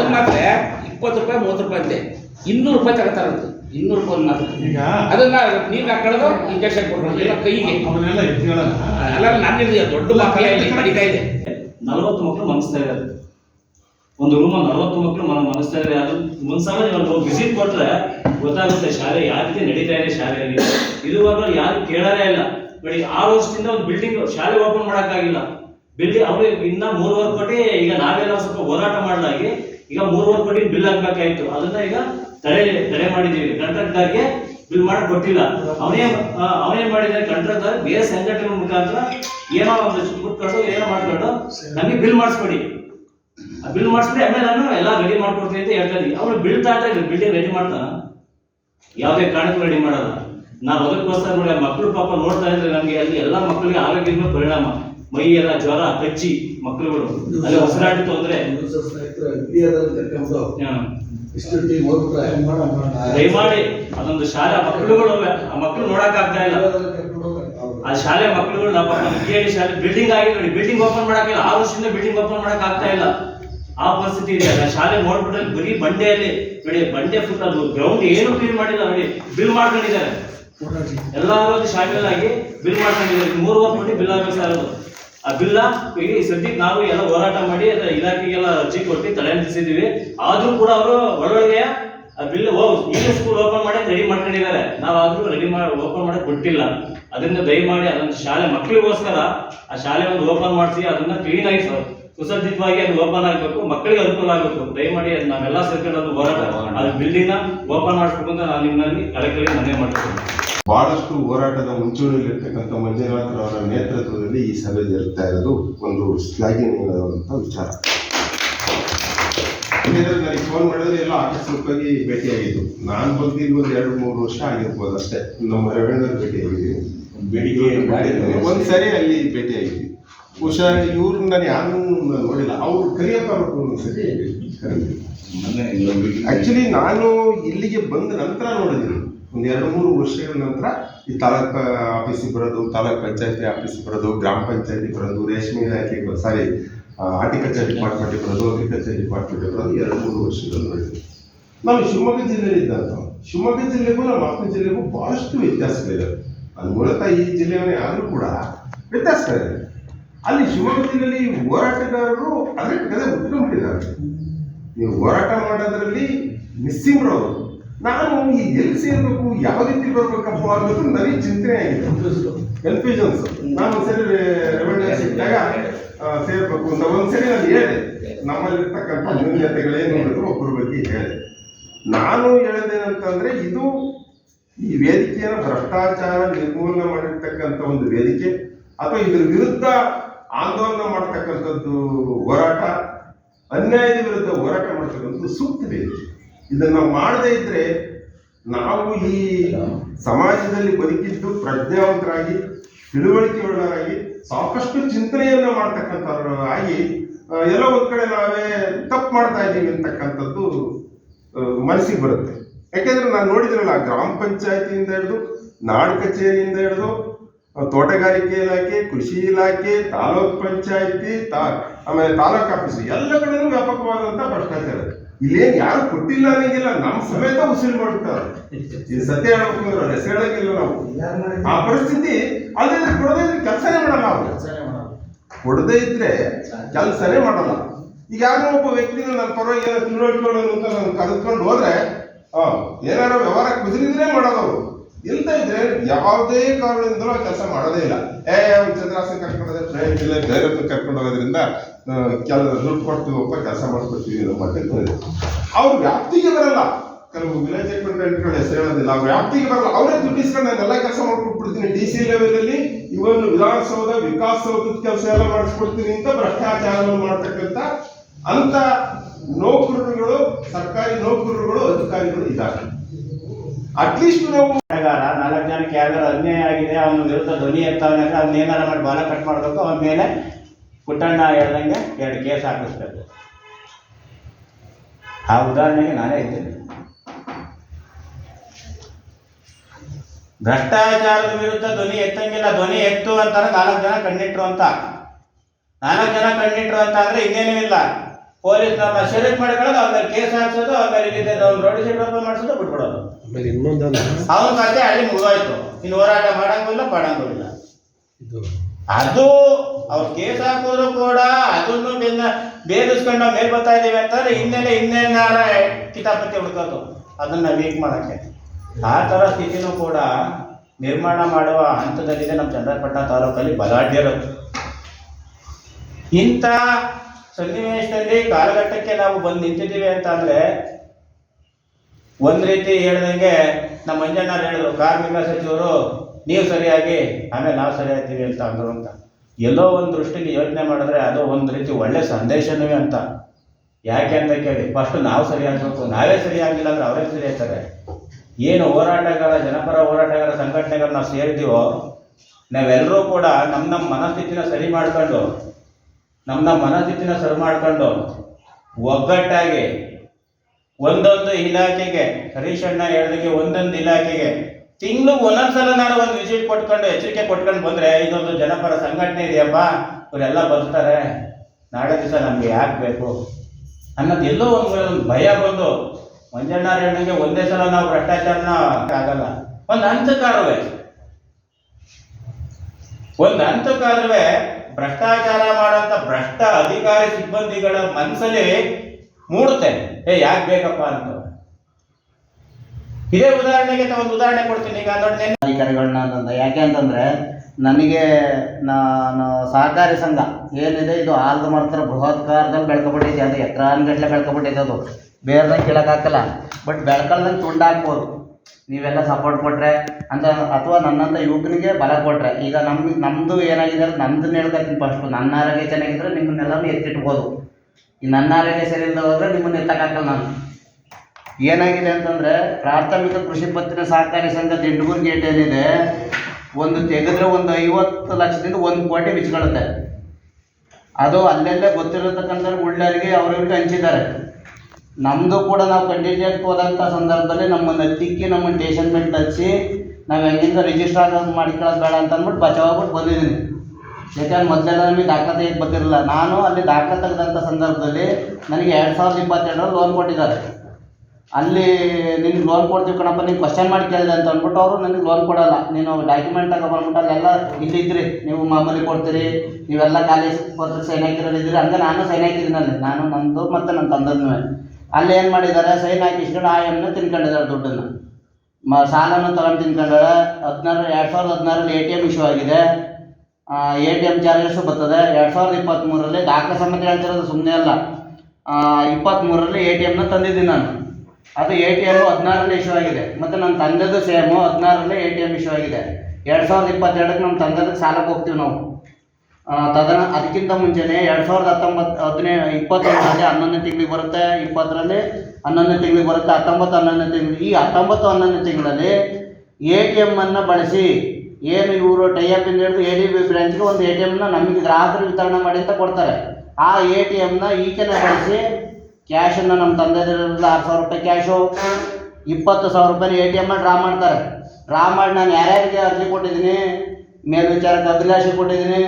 ಒಂದ್ ಮಾತ್ರೆ ಇಪ್ಪತ್ತು ರೂಪಾಯಿ ಮೂವತ್ತು ರೂಪಾಯಿ ಅಂತೆ. ಇನ್ನೂರು ರೂಪಾಯಿ ತಗೋತಾರಂತೆ. ಇನ್ನೂರು ರೂಪಾಯಿ ಒಂದ್ ಈಗ? ಅದನ್ನ ನೀರ್ ಹಾಕೊಳ್ಳೋದು ಇಂಜೆಕ್ಷನ್ ಇಲ್ಲ ಕೈಗೆ. ಅವನ್ನೆಲ್ಲ ಅಲ್ಲ ನಾನು ದೊಡ್ಡ ಮಾಫಿಯಾ ಇಲ್ಲಿ ನಡೀತಾ ಇದೆ. ನಲವತ್ತು ಮಕ್ಕಳು ಮನಸ್ತಾ ಇದ್ದಾರೆ. ಒಂದು ರೂಮ್ ನಲವತ್ತು ಮಕ್ಕಳು ಮನ ಮನಸ್ತಾ ಇದೆ ಅದು ಒಂದ್ಸಲ ನೀವು ವಿಸಿಟ್ ಕೊಟ್ರೆ ಗೊತ್ತಾಗುತ್ತೆ ಶಾಲೆ ಯಾವ ರೀತಿ ನಡೀತಾ ಇದೆ ಶಾಲೆಯಲ್ಲಿ. ಇದುವರೆಗೂ ಯಾರು ಕೇಳೋದೇ ಇಲ್ಲ. ನೋಡಿ ಆರು ವರ್ಷದಿಂದ ಒಂದು ಬಿಲ್ಡಿಂಗ್ ಶಾಲೆ ಓಪನ್ ಮಾಡೋಕ್ಕಾಗಿಲ್ಲ. ಬಿಲ್ಡಿಂಗ್ ಅವ್ರಿಗೆ ಇನ್ನ ಮೂರುವರೆ ಕೋಟಿ ಈಗ ನಾವೆಲ್ಲ ಸ್ವಲ್ಪ ಹೋರಾಟ ಮಾಡಲಾಗಿ ಈಗ ಮೂರುವರೆ ಕೋಟಿ ಬಿಲ್ ಹಾಕ್ಬೇಕಾಯ್ತು. ಅದನ್ನ ಈಗ ತಡೆ ತಡೆ ಮಾಡಿದ್ದೀವಿ. ಕಂಟ್ರಾಕ್ಟರ್ಗೆ ಬಿಲ್ ಮಾಡಕ್ ಕೊಟ್ಟಿಲ್ಲ ಅವನೇ ಅವನೇನ್ ಮಾಡಿದಾರೆ ಕಂಟ್ರಾಕ್ಟರ್ ಬೇರೆ ಸಂಘಟನೆ ಮುಖಾಂತರ ಏನೋ ಒಂದು ಮುಟ್ಕೊಂಡು ಏನೋ ಮಾಡ್ಕೊಂಡು ನಮಗೆ ಬಿಲ್ ಮಾಡಿಸ್ಕೊಡಿ. ಆ ಬಿಲ್ ಮಾಡಿಸ್ಬಿಟ್ಟು ಆಮೇಲೆ ನಾನು ಎಲ್ಲ ರೆಡಿ ಮಾಡ್ಕೊಡ್ತೀನಿ ಅಂತ ಹೇಳ್ತಾ ಇದ್ದೀನಿ. ಅವ್ರು ಬಿಲ್ ತಾಟ ಬಿಲ್ಡಿಂಗ್ ರೆಡಿ ಮಾಡ್ತಾನ ಯಾವುದೇ ಕಾರಣಕ್ಕೂ ರೆಡಿ ಮಾಡಲ್ಲ. ನಾವು ಅದಕ್ಕೋಸ್ಕರ ನೋಡಿ ಮಕ್ಕಳು ಪಾಪ ನೋಡ್ತಾ ಇದ್ರೆ ನಮ್ಗೆ ಅಲ್ಲಿ ಎಲ್ಲ ಮಕ್ಕಳಿಗೆ ಆರೋಗ್ಯದ ಪರಿಣಾಮ. ಮೈ ಎಲ್ಲ ಜ್ವರ ಕಚ್ಚಿ ಮಕ್ಕಳುಗಳು ಅಲ್ಲಿ ಹೊಸರಾಟ ತೊಂದ್ರೆ. ಹ್ಮ್. ದಯಮಾಡಿ ಅದೊಂದು ಶಾಲೆ ಆ ಮಕ್ಕಳುಗಳು ಆ ಮಕ್ಕಳು ನೋಡಕ್ ಆಗ್ತಾ ಇಲ್ಲ. ಆ ಶಾಲೆ ಮಕ್ಕಳುಗಳು ನಮ್ಮ ಕೇಳಿ ಶಾಲೆ ಬಿಲ್ಡಿಂಗ್ ಆಗಿ ನೋಡಿ. ಬಿಲ್ಡಿಂಗ್ ಓಪನ್ ಮಾಡಕ್ಕಿಲ್ಲ ಆರು ವರ್ಷದಿಂದ ಬಿಲ್ಡಿಂಗ್ ಓಪನ್ ಮಾಡಕ್ ಆಗ್ತಾ ಇಲ್ಲ. ಆ ಪರಿಸ್ಥಿತಿ ಇದೆ. ಆ ಶಾಲೆ ನೋಡ್ಬಿಟ್ರೆ ಬರೀ ಬಂಡೆಯಲ್ಲಿ ನೋಡಿ ಬಂಡೆ ಫುಟ್ ಅದು ಗ್ರೌಂಡ್ ಏನು ಕ್ಲೀನ್ ಮಾಡಿಲ್ಲ ನೋಡಿ. ಬಿಲ್ ಮಾಡ್ಕೊಂಡಿದ್ದಾರೆ. ಎಲ್ಲರೂ ಆಗಿ ಬಿಲ್ ಮಾಡ್ಕೊಂಡಿದ್ದಾರೆ ಮೂರು ವರ್ಷ ನೋಡಿ ಬಿಲ್ ಆಗಬೇಕು ಸರ್ ಅದು ಆ ಬಿಲ್ಲ ಈ ಸದ್ಯಕ್ಕೆ ನಾವು ಎಲ್ಲ ಹೋರಾಟ ಮಾಡಿ ಅದರ ಇಲಾಖೆಗೆಲ್ಲ ಅರ್ಜಿ ಕೊಟ್ಟು ತಲೆ ನಿಲ್ಸಿದೀವಿ ಆದ್ರೂ ಕೂಡ ಅವರು ಒಳಗೆ ಆ ಬಿಲ್ ಈಗ ಸ್ಕೂಲ್ ಓಪನ್ ಮಾಡಿ ರೆಡಿ ಮಾಡ್ಕೊಂಡಿದ್ದಾರೆ. ನಾವಾದ್ರೂ ರೆಡಿ ಮಾಡಿ ಓಪನ್ ಮಾಡಕ್ ಕೊಟ್ಟಿಲ್ಲ ಅದರಿಂದ ದಯಮಾಡಿ ಅದೊಂದು ಶಾಲೆ ಮಕ್ಕಳಿಗೋಸ್ಕರ ಆ ಶಾಲೆ ಒಂದು ಓಪನ್ ಮಾಡಿಸಿ ಅದನ್ನ ಕ್ಲೀನ್ ಆಗಿ ಸುಸಜ್ಜಿತವಾಗಿ ಅದು ಓಪನ್ ಆಗಬೇಕು ಮಕ್ಕಳಿಗೆ ಅನುಕೂಲ ಆಗಬೇಕು. ದಯಮಾಡಿ ಅದು ನಾವೆಲ್ಲ ಸೇರ್ಕೊಂಡು ಅದು ಹೋರಾಟ. ಅದು ಬಿಲ್ಡಿಂಗ್ನ ಓಪನ್ ಮಾಡಿಸ್ಬೇಕು ಅಂತ ನಾನು ನಿಮ್ಮಲ್ಲಿ ಕಳಕಳಿ ಮನವಿ ಮಾಡ್ತೀನಿ ಬಹಳಷ್ಟು ಹೋರಾಟದ ಮುಂಚೂಣಿಯಲ್ಲಿರ್ತಕ್ಕಂಥ ಮಂಜುನಾಥ್ ಅವರ ನೇತೃತ್ವದಲ್ಲಿ ಈ ಸಭೆ ಜರುಗ್ತಾ ಇರೋದು ಒಂದು ಶ್ಲಾಘನೀಯವಾದಂಥ ವಿಚಾರ. ನನಗೆ ಫೋನ್ ಮಾಡಿದ್ರೆ ಎಲ್ಲ ಆಕಸ್ಮಿಕವಾಗಿ ಭೇಟಿಯಾಗಿದ್ದು. ನಾನು ಬಂದಿದ್ದು ಒಂದು ಎರಡು ಮೂರು ವರ್ಷ ಆಗಿರ್ಬೋದು ಅಷ್ಟೇ. ನಮ್ಮ ರೆವೆನ್ಯೂ ಭೇಟಿಯಾಗಿದ್ದೀನಿ ಬೇಡಿಕೆ ಒಂದು ಸರಿ. ಅಲ್ಲಿ ಭೇಟಿಯಾಗಿದ್ವಿ ಬಹುಶಃ ಇವ್ರು ನಾನು ಯಾರೂ ನೋಡಿಲ್ಲ ಅವ್ರು ಕರಿಯಪ್ಪ ಅವ್ರು ಒಂದು ಸರಿ ಆಕ್ಚುಲಿ ನಾನು ಇಲ್ಲಿಗೆ ಬಂದ ನಂತರ ನೋಡಿದ್ದೀನಿ. ಒಂದು ಎರಡು ಮೂರು ವರ್ಷಗಳ ನಂತರ ಈ ತಾಲೂಕು ಆಫೀಸಿಗೆ ಬರೋದು ತಾಲೂಕ್ ಪಂಚಾಯತಿ ಆಫೀಸಿಗೆ ಬರೋದು ಗ್ರಾಮ ಪಂಚಾಯತಿ ಬರೋದು ರೇಷ್ಮೆ ಇಲಾಖೆಗೆ ಸಾರಿ ಹಾರ್ಟಿಕಲ್ಚರ್ ಡಿಪಾರ್ಟ್ಮೆಂಟ್ ಬರೋದು ಅಗ್ರಿಕಲ್ಚರ್ ಡಿಪಾರ್ಟ್ಮೆಂಟ್ ಬರೋದು ಎರಡು ಮೂರು ವರ್ಷಗಳು ನೋಡಿದ್ದೀನಿ. ನಾನು ಶಿವಮೊಗ್ಗ ಜಿಲ್ಲೆಯಲ್ಲಿ ಇದ್ದಂತ. ಶಿವಮೊಗ್ಗ ಜಿಲ್ಲೆಗೂ ನಮ್ಮ ಹಾಸನ ಜಿಲ್ಲೆಗೂ ಬಹಳಷ್ಟು ವ್ಯತ್ಯಾಸಗಳಿದೆ. ಅದು ಮೂಲತಃ ಈ ಜಿಲ್ಲೆಯವನೇ ಆದರೂ ಕೂಡ ವ್ಯತ್ಯಾಸಗಳಿದೆ ಅಲ್ಲಿ ಶಿವಮೊಗ್ಗ ಜಿಲ್ಲೆಯಲ್ಲಿ ಹೋರಾಟಗಾರರು ಅದೇ ಕದೆ ಉಟ್ಕೊಂಡ್ಬಿಟ್ಟಿದ್ದಾರೆ ನೀವು ಹೋರಾಟ ಮಾಡೋದ್ರಲ್ಲಿ ನಿಸ್ಸಿಂಬ್ರವರು ನಾನು ಈ ಎಲ್ಲಿ ಸೇರ್ಬೇಕು ಯಾವ ರೀತಿ ಬರ್ಬೇಕಪ್ಪ ಅನ್ನೋದು ನನಗೆ ಚಿಂತನೆ ಆಗಿದೆ. ಕನ್ಫ್ಯೂಷನ್ಸ್ ನಾನು ಒಂದ್ಸರಿ ರೆವೆನ್ಯೂ ಸಿಕ್ಕಾಗ ಸೇರ್ಬೇಕು ಅಂತ ಒಂದ್ಸರಿ ನಾನು ಹೇಳಿದೆ. ನಮ್ಮಲ್ಲಿರ್ತಕ್ಕಂಥ ನ್ಯೂನ್ಯತೆಗಳೇನು ಹೇಳಿದ್ರು ಒಬ್ಬರ ಬಗ್ಗೆ ಹೇಳಿದೆ. ನಾನು ಹೇಳೋದೇನಂತಂದ್ರೆ ಇದು ಈ ವೇದಿಕೆಯನ್ನು ಭ್ರಷ್ಟಾಚಾರ ನಿರ್ಮೂಲನೆ ಮಾಡಿರ್ತಕ್ಕಂಥ ಒಂದು ವೇದಿಕೆ ಅಥವಾ ಇದರ ವಿರುದ್ಧ ಆಂದೋಲನ ಮಾಡ್ತಕ್ಕಂಥದ್ದು ಹೋರಾಟ, ಅನ್ಯಾಯದ ವಿರುದ್ಧ ಹೋರಾಟ ಮಾಡ್ತಕ್ಕಂಥದ್ದು ಸೂಕ್ತ ವೇದಿಕೆ. ಇದನ್ನ ಮಾಡದೇ ಇದ್ರೆ ನಾವು ಈ ಸಮಾಜದಲ್ಲಿ ಬದುಕಿದ್ದು ಪ್ರಜ್ಞಾವಂತರಾಗಿ ತಿಳುವಳಿಕೆಯುಳ್ಳರಾಗಿ ಸಾಕಷ್ಟು ಚಿಂತನೆಯನ್ನು ಮಾಡ್ತಕ್ಕಂಥವ್ರು ಆಗಿ ಎಲ್ಲೋ ಒಂದ್ ಕಡೆ ನಾವೇ ತಪ್ಪು ಮಾಡ್ತಾ ಇದ್ದೀವಿ ಅಂತಕ್ಕಂಥದ್ದು ಮನಸ್ಸಿಗೆ ಬರುತ್ತೆ. ಯಾಕೆಂದ್ರೆ ನಾನು ನೋಡಿದ್ರಲ್ಲ ಗ್ರಾಮ ಪಂಚಾಯತಿಯಿಂದ ಹಿಡಿದು ನಾಡು ಕಚೇರಿಯಿಂದ ಹಿಡಿದು ತೋಟಗಾರಿಕೆ ಇಲಾಖೆ ಕೃಷಿ ಇಲಾಖೆ ತಾಲೂಕ್ ಪಂಚಾಯತಿ ತಾ ಆಮೇಲೆ ತಾಲೂಕ್ ಆಫೀಸ್ ಎಲ್ಲ ಕಡೆನೂ ವ್ಯಾಪಕವಾದಂತ ಭ್ರಷ್ಟಾಚಾರ ಇಲ್ಲೇನು ಯಾರು ಕೊಟ್ಟಿಲ್ಲ ಅನ್ನಂಗಿಲ್ಲ ನಮ್ಮ ಸಮೇತ ಉಸಿರು ಮಾಡ್ತಾರೆ ಈ ಸತ್ಯ ಹೇಳ್ಬೇಕು ಅಂದ್ರೆ ಹೆಸರು ಹೇಳಂಗಿಲ್ಲ ನಾವು. ಆ ಪರಿಸ್ಥಿತಿ ಅದೇ ಕೊಡದೇ ಇದ್ರೆ ಕೆಲಸನೇ ಮಾಡಲ್ಲ ಅವ್ರು ಕೊಡದೇ ಇದ್ರೆ ಕೆಲಸನೇ ಮಾಡಲ್ಲ. ಈಗ ಯಾರೋ ಒಬ್ಬ ವ್ಯಕ್ತಿನ ನನ್ನ ಪರವಾಗಿ ಏನೋ ತಿಳುವಳಿಕೊಳ್ಳೋದು ಅಂತ ನಾನು ಕರೆದುಕೊಂಡು ಹೋದ್ರೆ ಆ, ಏನಾರ ವ್ಯವಹಾರ ಕುದುರಿದ್ರೆ ಮಾಡೋದು ಅವರು. ಇಲ್ದ ಇದ್ರೆ ಯಾವುದೇ ಕಾರಣದಿಂದಲೂ ಕೆಲಸ ಮಾಡೋದೇ ಇಲ್ಲ. ಏ ಚಂದ್ರಾಸನ ಕರ್ಕೊಂಡೋದ್ರೆ ಟ್ರೈನ್ ಇಲ್ಲ ಬೇರೆ ಕರ್ಕೊಂಡು ಹೋಗೋದ್ರಿಂದ ಕೆಲ ದುಡ್ಡು ಕೊಡ್ತೀವಪ್ಪ ಕೆಲಸ ಮಟ್ಟಕ್ಕೆ ಬಂದಿದೆ. ಅವ್ರ ವ್ಯಾಪ್ತಿಗೆ ಬರಲ್ಲ. ಕೆಲವು ವಿಲೇಜ್ ಅಕೌಂಟೆಂಟ್ಗಳ ಹೆಸರು ಹೇಳೋದಿಲ್ಲ. ಅವ್ರ ವ್ಯಾಪ್ತಿಗೆ ಬರಲ್ಲ. ಅವರೇ ದುಡ್ಡಿಸ್ಕೊಂಡು ಕೆಲಸ ಮಾಡ್ಕೊಟ್ಬಿಡ್ತೀನಿ. ಡಿ ಸಿ ಲೆವೆಲಲ್ಲಿ ಇವನ್ ವಿಧಾನಸೌಧ ವಿಕಾಸಸೌಧದ ಕೆಲಸ ಎಲ್ಲ ಮಾಡಿಸ್ಕೊಡ್ತೀನಿ ಅಂತ ಭ್ರಷ್ಟಾಚಾರವನ್ನು ಮಾಡ್ತಕ್ಕಂಥ ಅಂತ ನೌಕರರುಗಳು, ಸರ್ಕಾರಿ ನೌಕರರುಗಳು, ಅಧಿಕಾರಿಗಳು ಇದ್ದಾರೆ. ಅಟ್ಲೀಸ್ಟ್ ನಾವು ಹೋರಾಟಗಾರ ನಾಲ್ಕು ಜನಕ್ಕೆ ಯಾವ್ದಾರು ಅನ್ಯಾಯ ಆಗಿದೆ, ಅವನ ವಿರುದ್ಧ ಧ್ವನಿ ಎತ್ತವನೇ ಅಂದ್ರೆ ಅವ್ನ ಏನಾರ ಮಾಡಿ ಬಾಲ ಕಟ್ ಮಾಡಬೇಕು, ಅವನ ಮೇಲೆ ಪುಟ್ಟಣ್ಣ ಹೇಳ್ದಂಗೆ ಎರಡು ಕೇಸ್ ಹಾಕಿಸ್ಬೇಕು. ಆ ಉದಾಹರಣೆಗೆ ನಾನೇ ಇದ್ದೇನೆ. ಭ್ರಷ್ಟಾಚಾರದ ವಿರುದ್ಧ ಧ್ವನಿ ಎತ್ತಂಗಿಲ್ಲ, ಧ್ವನಿ ಎತ್ತು ಅಂತಾರೆ ನಾಲ್ಕು ಜನ ಕಣ್ಣಿಟ್ರು ಅಂತ. ನಾಲ್ಕು ಜನ ಕಣ್ಣಿಟ್ರು ಅಂತ ಅಂದ್ರೆ ಇನ್ನೇನೂ ಇಲ್ಲ. ಪೊಲೀಸ್ನವ್ರನ್ನ ಶರೀಫ್ ಮಾಡ್ಕೊಳ್ಳೋದು ಅವ್ರ ಮೇಲೆ ಕೇಸ್ ಹಾಕ್ಸೋದು ಅವ್ರ ಮೇಲೆ ಇಲ್ಲಿದ್ದ ಅವ್ನು ಶೀಟ್ ಓಪನ್ ಮಾಡಿಸೋದು ಬಿಟ್ಬಿಡೋದು. ಆಮೇಲೆ ಇನ್ನೊಂದಲ್ಲ ಅವನ ಕತೆ ಅಲ್ಲಿ ಮುಗೋಯ್ತು ಇನ್ನು ಹೋರಾಟ ಮಾಡಂಗಿಲ್ಲ ಪಾಡಂಗಿಲ್ಲ ಇದು ಅದು ಅವ್ರು ಕೇಸ್ ಹಾಕೋದ್ರು ಕೂಡ ಅದನ್ನು ಬೆನ್ನ ಬೇದಿಸ್ಕೊಂಡು ನಾವು ಮೇಲ್ ಬರ್ತಾ ಇದ್ದೀವಿ ಅಂತಂದ್ರೆ ಇನ್ನೆಲ್ಲ ಇನ್ನೇನಾರ ಕಿತಾಪತಿ ಹುಡ್ಕೋದು. ಅದನ್ನ ವೀಕ್ ಮಾಡಕ್ಕೆ. ಆ ಥರ ಸ್ಥಿತಿನೂ ಕೂಡ ನಿರ್ಮಾಣ ಮಾಡುವ ಹಂತದಲ್ಲಿದೆ ನಮ್ಮ ಚಂದ್ರಪಟ್ಟಣ ತಾಲೂಕಲ್ಲಿ ಬಲಾಢ್ಯರು. ಇಂಥ ಸನ್ನಿವೇಶದಲ್ಲಿ ಕಾಲಘಟ್ಟಕ್ಕೆ ನಾವು ಬಂದು ನಿಂತಿದ್ದೀವಿ ಅಂತ ಅಂದ್ರೆ ಒಂದ್ ರೀತಿ ಹೇಳ್ದಂಗೆ ನಮ್ಮ ಮಂಜಣ್ಣ ಹೇಳಿದ್ರು, ಕಾರ್ಮಿಕ ಸಚಿವರು, ನೀವು ಸರಿಯಾಗಿ, ಆಮೇಲೆ ನಾವು ಸರಿಯಾಗ್ತೀವಿ ಅಂತ ಅಂದ್ರು ಅಂತ. ಎಲ್ಲೋ ಒಂದು ದೃಷ್ಟಿಗೆ ಯೋಚನೆ ಮಾಡಿದ್ರೆ ಅದು ಒಂದು ರೀತಿ ಒಳ್ಳೆ ಸಂದೇಶನೇ ಅಂತ. ಯಾಕೆ ಅಂತ ಕೇಳಿ, ಫಸ್ಟ್ ನಾವು ಸರಿಯಾಗಬೇಕು, ನಾವೇ ಸರಿಯಾಗಿಲ್ಲ ಅಂದ್ರೆ ಅವರೇ ಸರಿ ಆಗ್ತಾರೆ? ಏನು ಹೋರಾಟಗಾರ, ಜನಪರ ಹೋರಾಟಗಾರ ಸಂಘಟನೆಗಳನ್ನ ನಾವು ನಾವೆಲ್ಲರೂ ಕೂಡ ನಮ್ಮ ನಮ್ಮ ಮನಸ್ಥಿತಿನ ಸರಿ ಮಾಡ್ಕೊಂಡು ನಮ್ಮ ನಮ್ಮ ಮನಸ್ಥಿತಿನ ಸರಿ ಮಾಡ್ಕೊಂಡು ಒಗ್ಗಟ್ಟಾಗಿ ಒಂದೊಂದು ಇಲಾಖೆಗೆ ಹರೀಶ್ ಅಣ್ಣ ಒಂದೊಂದು ಇಲಾಖೆಗೆ ತಿಂಗಳು ಒಂದೊಂದ್ಸಲ ನಾನು ಒಂದು ವಿಸಿಟ್ ಕೊಟ್ಕೊಂಡು, ಎಚ್ಚರಿಕೆ ಕೊಟ್ಕೊಂಡು ಬಂದ್ರೆ ಇದೊಂದು ಜನಪರ ಸಂಘಟನೆ ಇದೆಯಪ್ಪ, ಇವರೆಲ್ಲ ಬರ್ತಾರೆ ನಾಳೆ ದಿವಸ ನಮಗೆ ಯಾಕೆ ಬೇಕು? ಅನ್ನೋದು ಎಲ್ಲೋ ಒಂದು ಭಯ ಬಂದು ಮಂಜಣ್ಣ ಹೇಳ್ದಂಗೆ ಒಂದೇ ಸಲ ನಾವು ಭ್ರಷ್ಟಾಚಾರನ ಆಗಲ್ಲ. ಒಂದು ಅಂತಕಾರವೇ ಒಂದು ಹಂತಕ್ಕಾದ್ರೂ ಭ್ರಷ್ಟಾಚಾರ ಮಾಡುವಂತ ಭ್ರಷ್ಟ ಅಧಿಕಾರಿ ಸಿಬ್ಬಂದಿಗಳ ಮನಸ್ಸಲ್ಲಿ ಮೂಡುತ್ತೆ. ಏ, ಯಾಕೆ ಬೇಕಪ್ಪ ಅಂತ. ಇದೇ ಉದಾಹರಣೆಗೆ ಒಂದು ಉದಾಹರಣೆ ಕೊಡ್ತೀನಿ. ಈಗ ಅಧಿಕಾರಿಗಳನ್ನ ಅಂತಂದ. ಯಾಕೆ ಅಂತಂದ್ರೆ ನನಗೆ ನಾನು ಸಹಕಾರಿ ಸಂಘ ಏನಿದೆ ಇದು ಆಲ್ದ ಮಾಡ್ತಾರೆ ಬೃಹತ್ಕಾರದಲ್ಲಿ ಬೆಳ್ಕೊಬಿಟ್ಟಿದೆ ಅದು ಎಕರಾನ್ಗಟ್ಲೆ ಬೆಳ್ಕೊಬಿಟ್ಟಿದೆ ಅದು. ಬೇರೆದಾಗ ಕೇಳೋಕ್ಕಾಗಲ್ಲ ಬಟ್ ಬೆಳ್ಕೊಳ್ದಂಗೆ ತುಂಡಾಕ್ಬೋದು. ನೀವೆಲ್ಲ ಸಪೋರ್ಟ್ ಕೊಟ್ಟರೆ ಅಂತ ಅಥವಾ ನನ್ನಂಥ ಯುವಕನಿಗೆ ಬಲ ಕೊಟ್ಟರೆ ಈಗ ನಮ್ಮ ನಮ್ಮದು ಏನಾಗಿದೆ ಅಂದ್ರೆ ನಮ್ದನ್ನ ಹೇಳ್ಕೊತೀನಿ ಫಸ್ಟು ನನ್ನ ಆರೋಗ್ಯ ಚೆನ್ನಾಗಿದ್ರೆ ನಿಮ್ಮನ್ನೆಲ್ಲನೂ ಎತ್ತಿಟ್ಬೋದು. ಈ ನನ್ನ ಆರೋಗ್ಯ ಸರಿ ಇಲ್ಲದೆ ಹೋದ್ರೆ ನಿಮ್ಮನ್ನ ಎತ್ತಕ್ಕಾಗಲ್ಲ ನಾನು. ಏನಾಗಿದೆ ಅಂತಂದ್ರೆ, ಪ್ರಾಥಮಿಕ ಕೃಷಿ ಪತ್ತಿನ ಸಹಕಾರಿ ಸಂಘ ದಿಂಡಗೂರು ಏನಿದೆ ಒಂದು ತೆಗೆದ್ರೆ ಒಂದು ಐವತ್ತು ಲಕ್ಷದಿಂದ ಒಂದು ಕೋಟಿ ಬಿಚ್ಕೊಳ್ಳುತ್ತೆ. ಅದು ಅಲ್ಲೆಲ್ಲೇ ಗೊತ್ತಿರತಕ್ಕಂಥ ಉಳ್ಳರಿಗೆ ಅವ್ರವ್ರಿಗೆ ಹಂಚಿದ್ದಾರೆ. ನಮ್ಮದು ಕೂಡ ನಾವು ಕಂಡಿಡಿಯಕ್ಕೆ ಹೋದಂಥ ಸಂದರ್ಭದಲ್ಲಿ ನಮ್ಮನ್ನು ತಿಕ್ಕಿ ನಮ್ಮ ಟೇಷನ್ ಮೇಲೆ ನಾವು ಹೆಂಗಿಂದ ರಿಜಿಸ್ಟರ್ ಆಗೋದು ಮಾಡ್ಕೊಳ್ಳೋದು ಬೇಡ ಅಂತ ಅಂದ್ಬಿಟ್ಟು ಬಚಾವಾಗ್ಬಿಟ್ಟು ಬಂದಿದ್ದೀನಿ ಯಾಕಂದ್ರೆ ಮೊದಲೆಲ್ಲ ನಮಗೆ ದಾಖಲೆ ತೆಗೆದು ಬರ್ತಿರಲಿಲ್ಲ. ನಾನು ಅಲ್ಲಿ ದಾಖಲೆ ತೆಗೆದಂಥ ಸಂದರ್ಭದಲ್ಲಿ ನನಗೆ ಎರಡು ಸಾವಿರದ ಇಪ್ಪತ್ತೆರಡರಲ್ಲಿ ಲೋನ್ ಕೊಟ್ಟಿದ್ದಾರೆ. ಅಲ್ಲಿ ನಿನ್ಗೆ ಲೋನ್ ಕೊಡ್ತೀವಿ ಕಣಪ್ಪ, ನೀನು ಕ್ವಶನ್ ಮಾಡಿ ಕೇಳಿದೆ ಅಂತ ಅಂದ್ಬಿಟ್ಟು ಅವರು ನನಗೆ ಲೋನ್ ಕೊಡೋಲ್ಲ. ನೀನು ಡಾಕ್ಯುಮೆಂಟ್ ತಗೊಬಂದ್ಬಿಟ್ಟು ಅಲ್ಲೆಲ್ಲ ಇಲ್ಲಿದ್ರಿ ನೀವು ಮಾಮೂಲಿ ಕೊಡ್ತೀರಿ, ನೀವೆಲ್ಲ ಕಾಲೇಜ್ ಪತ್ರ ಸೈನ್ ಹಾಕಿರೋರು ಇದ್ದೀರಿ. ನಾನು ಸೈನ್ ಹಾಕಿದ್ದೀನಿ ಅಲ್ಲಿ. ನಾನು ನಂದು ಮತ್ತು ನನ್ನ ತಂದದ್ದು ಅಲ್ಲಿ ಏನು ಮಾಡಿದ್ದಾರೆ? ಸೈನ್ ಹಾಕಿಸ್ಕೊಂಡು ಆ ಎಮ್ನ ತಿನ್ಕೊಂಡಿದ್ದಾರೆ ದುಡ್ಡನ್ನು. ಮ ಸಾಲನ್ನು ತಗೊಂಡು ತಿನ್ಕೊಂಡಾರೆ ಹದಿನಾರು, ಎರಡು ಸಾವಿರದ ಹದಿನಾರಲ್ಲಿ ಎ ಟಿ ಎಂ ಇಶ್ಯೂ ಆಗಿದೆ. ಎ ಟಿ ಎಂ ಚಾರ್ಜಸ್ಸು ಬರ್ತದೆ. ಎರಡು ಸಾವಿರದ ಇಪ್ಪತ್ತ್ಮೂರರಲ್ಲಿ ದಾಖಲೆ ಸಮೇತ ಹೇಳ್ತಿರೋದು ಸುಮ್ಮನೆ ಅಲ್ಲ. ಇಪ್ಪತ್ತ್ಮೂರರಲ್ಲಿ ಎ ಟಿ ಎಮ್ನ ತಂದಿದ್ದೀನಿ ನಾನು. ಅದು ಎ ಟಿ ಎಂ ಹದಿನಾರರಲ್ಲಿ ಇಶ್ಯೂ ಆಗಿದೆ. ಮತ್ತು ನನ್ನ ತಂದೆದು ಸೇಮು ಹದಿನಾರರಲ್ಲಿ ಎ ಟಿ ಎಂ ಇಶ್ಯೂ ಆಗಿದೆ. ಎರಡು ಸಾವಿರದ ಇಪ್ಪತ್ತೆರಡಕ್ಕೆ ನಮ್ಮ ತಂದೆದಕ್ಕೆ ಸಾಲಕ್ಕೆ ಹೋಗ್ತೀವಿ ನಾವು. ತದನ ಅದಕ್ಕಿಂತ ಮುಂಚೆನೇ ಎರಡು ಸಾವಿರದ ಹತ್ತೊಂಬತ್ತು ಹದಿನೈದು ಇಪ್ಪತ್ತೊಂದರಲ್ಲಿ ಹನ್ನೊಂದನೇ ತಿಂಗಳಿಗೆ ಬರುತ್ತೆ, ಇಪ್ಪತ್ತರಲ್ಲಿ ಹನ್ನೊಂದನೇ ತಿಂಗಳಿಗೆ ಬರುತ್ತೆ, ಹತ್ತೊಂಬತ್ತು, ಹನ್ನೊಂದನೇ ತಿಂಗಳು ಈ ಹತ್ತೊಂಬತ್ತು, ಹನ್ನೊಂದನೇ ತಿಂಗಳಲ್ಲಿ ಎ ಟಿ ಎಮ್ಮನ್ನು ಬಳಸಿ, ಏನು ಇವರು ಟೈಅಪ್ ಇಂದ ಹಿಡಿದು ಎ ಡಿ ಬಿ ಬ್ರಾಂಚ್ಗೆ ಒಂದು ಎ ಟಿ ಎಮ್ನ ನಮಗೆ ಗ್ರಾಹಕರು ವಿತರಣೆ ಮಾಡಿ ಅಂತ ಕೊಡ್ತಾರೆ. ಆ ಎ ಟಿ ಎಮ್ನ ಈಕೆನ ಬಳಸಿ ಕ್ಯಾಶನ್ನು ನಮ್ಮ ತಂದೆದಿರೋದ್ರಿಂದ ಆರು ಸಾವಿರ ರೂಪಾಯಿ ಕ್ಯಾಶು ಇಪ್ಪತ್ತು ಸಾವಿರ ರೂಪಾಯಿ ಎ ಟಿ ಎಮ್ನ ಡ್ರಾ ಮಾಡ್ತಾರೆ. ಡ್ರಾ ಮಾಡಿ ನಾನು ಯಾರ್ಯಾರಿಗೆ ಅರ್ಜಿ ಕೊಟ್ಟಿದ್ದೀನಿ? ಮೇಲ್ವಿಚಾರಕ್ಕೆ ಅಭಿಲಾಷೆ ಕೊಟ್ಟಿದ್ದೀನಿ.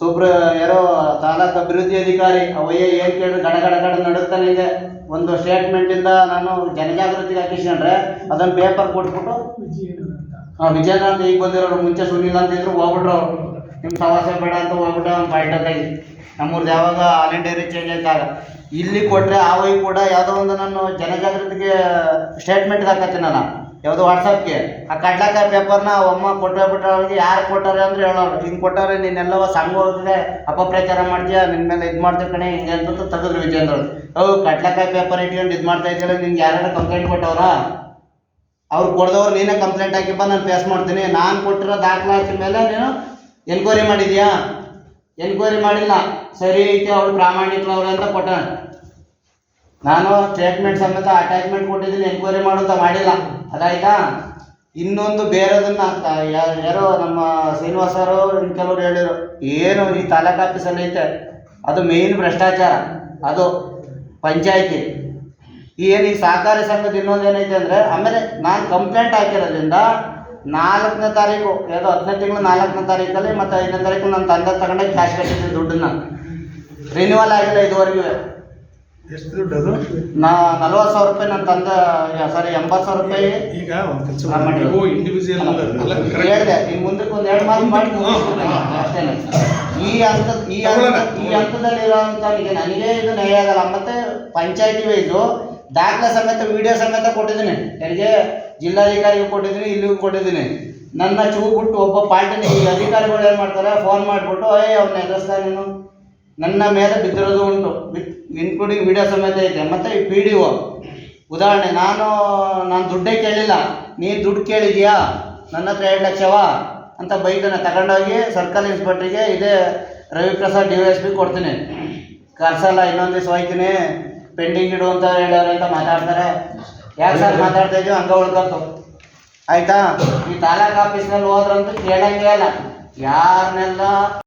ಸುಬ್ರ ಯಾರೋ ತಾಲೂಕು ಅಭಿವೃದ್ಧಿ ಅಧಿಕಾರಿ, ಅವಯ್ಯ ಏನು ಕೇಳಿದ್ರೆ ಗಡ ಗಡ ಗಡ ನಡುತ್ತಾನೆ ಇದೆ. ಒಂದು ಸ್ಟೇಟ್ಮೆಂಟಿಂದ ನಾನು ಜನಜಾಗೃತಿಗೆ ಹಾಕಿಸ್ಕೊಂಡ್ರೆ ಅದನ್ನು ಪೇಪರ್ ಕೊಟ್ಬಿಟ್ಟು ಹಾಂ ವಿಜಯನಗರ ಅಂತ ಈಗ ಬಂದಿರೋರು ಮುಂಚೆ ಸುನಿಲ್ ಅಂತ ಇದ್ರು ಹೋಗ್ಬಿಟ್ರು ಅವ್ರು. ನಿಮ್ಮ ಸವಾಸ ಬೇಡ ಅಂತ ಹೋಗ್ಬಿಟ್ಟು ಒಂದು ಪಾಯಿಂಟಲ್ಲಿ ನಮ್ಮೂರ್ದು ಯಾವಾಗ ಆಲ್ ಇಂಡಿಯಾ ಚೇಂಜ್ ಆಯ್ತಾಗ ಇಲ್ಲಿ ಕೊಟ್ಟರೆ ಆ ಕೂಡ ಯಾವುದೋ ಒಂದು ನಾನು ಜನಜಾಗೃತಿಗೆ ಹಾಕತ್ತೀನಿ ಹಾಕತ್ತೀನಲ್ಲ ಯಾವುದೋ ವಾಟ್ಸಪ್ಗೆ ಆ ಕಡ್ಲಾಕಾಯಿ ಪೇಪರ್ನ ಅಮ್ಮ ಕೊಟ್ಟೋಗ್ಬಿಟ್ರೆ ಅವ್ರಿಗೆ ಯಾರು ಕೊಟ್ಟಾರೆ ಅಂದ್ರೆ ಹೇಳೋರು. ಹಿಂಗೆ ಕೊಟ್ಟಾರೆ ನೀನೆಲ್ಲವ ಸಂಘ ಹೋಗಿದೆ ಅಪಪ್ರಚಾರ ಮಾಡ್ತೀಯ? ನಿನ್ನ ಮೇಲೆ ಇದು ಮಾಡ್ತೀವಿ ಕಣೆ? ಹಿಂಗೆ ಅಂತ ತೆಗೆದ್ರು ವಿಜೇಂದ್ರ ಅವ್ರು. ಕಡ್ಲಾಕಾಯಿ ಪೇಪರ್ ಇಟ್ಕೊಂಡು ಇದು ಮಾಡ್ತಾ ಇದ್ದೀರ ನಿನ್ಗೆ ಯಾರು ಕಂಪ್ಲೇಂಟ್ ಕೊಟ್ಟವ್ರಾ? ಅವ್ರು ಕೊಡ್ದವ್ರು ನೀನೇ ಕಂಪ್ಲೇಂಟ್ ಹಾಕಿಪ್ಪ ನಾನು ಫೇಸ್ ಮಾಡ್ತೀನಿ. ನಾನು ಕೊಟ್ಟಿರೋ ದಾಖಲಾತಿ ಮೇಲೆ ನೀನು ಎನ್ಕ್ವೈರಿ ಮಾಡಿದ್ಯಾ? ಎನ್ಕ್ವೈರಿ ಮಾಡಿಲ್ಲ. ಸರಿ ಐತೆ, ಅವ್ರು ಪ್ರಾಮಾಣಿಕವ್ರು ಅಂತ ಕೊಟ್ಟ. ನಾನು ಸ್ಟೇಟ್ಮೆಂಟ್ ಸಮೇತ ಅಟ್ಯಾಚ್ಮೆಂಟ್ ಕೊಟ್ಟಿದ್ದೀನಿ ಎನ್ಕ್ವೈರಿ ಮಾಡೋದು ಮಾಡಿಲ್ಲ. ಅದಾಯ್ತಾ? ಇನ್ನೊಂದು ಬೇರೆದನ್ನ ಯಾರೋ ನಮ್ಮ ಶ್ರೀನಿವಾಸ್ ಅವರು ಕೆಲವ್ರು ಹೇಳಿದ್ರು. ಏನು ಈ ತಾಲೂಕು ಆಫೀಸಲ್ಲಿ ಐತೆ. ಅದು ಮೇಯ್ನ್ ಭ್ರಷ್ಟಾಚಾರ. ಅದು ಪಂಚಾಯಿತಿ. ಏನು ಈ ಸಹಕಾರಿ ಸಂಘದ ಇನ್ನೊಂದು ಏನೈತೆ ಅಂದರೆ, ಆಮೇಲೆ ನಾನು ಕಂಪ್ಲೇಂಟ್ ಹಾಕಿರೋದ್ರಿಂದ ನಾಲ್ಕನೇ ತಾರೀಕು, ಯಾವುದೋ ಹತ್ತನೇ ತಿಂಗಳು ನಾಲ್ಕನೇ ತಾರೀಕಲ್ಲಿ ಮತ್ತು ಐದನೇ ತಾರೀಕು ನನ್ನ ತಂದೆ ತಗೊಂಡೋಗಿ ಕ್ಯಾಶ್ ಕಟ್ಟಿದ್ದೆ ದುಡ್ಡನ್ನ. ರಿನ್ಯೂವಲ್ ಆಗಿಲ್ಲ ಇದುವರೆಗೂ. ಎಷ್ಟು ದುಡ್ಡು ಅದು? ನಾ ನಲ್ವತ್ತು ಸಾವಿರ ರೂಪಾಯಿ ನನ್ನ ತಂದ ಸಾರಿ ಎಂಬತ್ತು ಸಾವಿರ ರೂಪಾಯಿ. ಈಗ ಒಂದು ಕೆಲಸ ಮಾಡಿ. ಇಂಡಿವಿಜುವಲ್ ಅಲ್ಲ. ಹೇಳಿದೆ ಇನ್ನು ಮುಂದಕ್ಕೆ ಒಂದು ಎರಡು ಮಾತು ಮಾಡಿ. ಅಷ್ಟೇನೆ ಈ ಹಂತ ಈ ಹಂತ ಈ ಹಂತದಲ್ಲಿ ಇರೋಂಥವ್ರಿಗೆ ನನಗೆ ಇದು ನ್ಯಾಯ ಆಗಲ್ಲ. ಮತ್ತೆ ಪಂಚಾಯತಿ ವೈಸು ದಾಖಲೆ ಸಮೇತ ವಿಡಿಯೋ ಸಮೇತ ಕೊಟ್ಟಿದ್ದೀನಿ. ನನಗೆ ಜಿಲ್ಲಾಧಿಕಾರಿಗೂ ಕೊಟ್ಟಿದ್ದೀನಿ ಇಲ್ಲಿಗೂ ಕೊಟ್ಟಿದ್ದೀನಿ. ನನ್ನ ಚೂ ಬಿಟ್ಟು ಒಬ್ಬ ಪಾರ್ಟಿನ ಈ ಅಧಿಕಾರಿಗಳು ಏನು ಮಾಡ್ತಾರೆ? ಫೋನ್ ಮಾಡಿಬಿಟ್ಟು ಅಯ್ಯ ಅವ್ನ ಎದುರಿಸ್ತಾ ನೀನು? ನನ್ನ ಮೇಲೆ ಬಿದ್ದಿರೋದು ಉಂಟು. ಇನ್ಕ್ಲೂಡಿಂಗ್ ವಿಡಿಯೋ ಸಮೇತ ಇದೆ ಮತ್ತೆ ಈ ಪಿ ಡಿ ಒ ಉದಾಹರಣೆ, ನಾನು ನಾನು ದುಡ್ಡೇ ಕೇಳಿಲ್ಲ. ನೀ ದುಡ್ಡು ಕೇಳಿದ್ಯಾ? ನನ್ನ ಹತ್ರ ಎರಡು ಲಕ್ಷವಾ? ಅಂತ ಬೈಕನ್ನು ತಗೊಂಡೋಗಿ ಸರ್ಕಲ್ ಇನ್ಸ್ಪೆಕ್ಟ್ರಿಗೆ ಇದೇ ರವಿಪ್ರಸಾದ್ ಡಿ ಎಸ್ ಪಿ ಕೊಡ್ತೀನಿ. ಕರ್ಸಲ್ಲ, ಇನ್ನೊಂದು ದಿವಸ ಹೋಯ್ತೀನಿ ಪೆಂಡಿಂಗ್ ಇಡು ಅಂತ ಹೇಳೋರು ಅಂತ ಮಾತಾಡ್ತಾರೆ. ಯಾಕೆ ಸರ್ ಮಾತಾಡ್ತಾ ಇದ್ದೀವಿ ಹಂಗೆ ಉಳ್ಕೊತು. ಆಯಿತಾ? ಈ ತಾಲೂಕು ಆಫೀಸ್ನಲ್ಲಿ ಹೋದ್ರಂತೂ ಕೇಳಂಗೇ ಇಲ್ಲ. ಯಾರನ್ನೆಲ್ಲ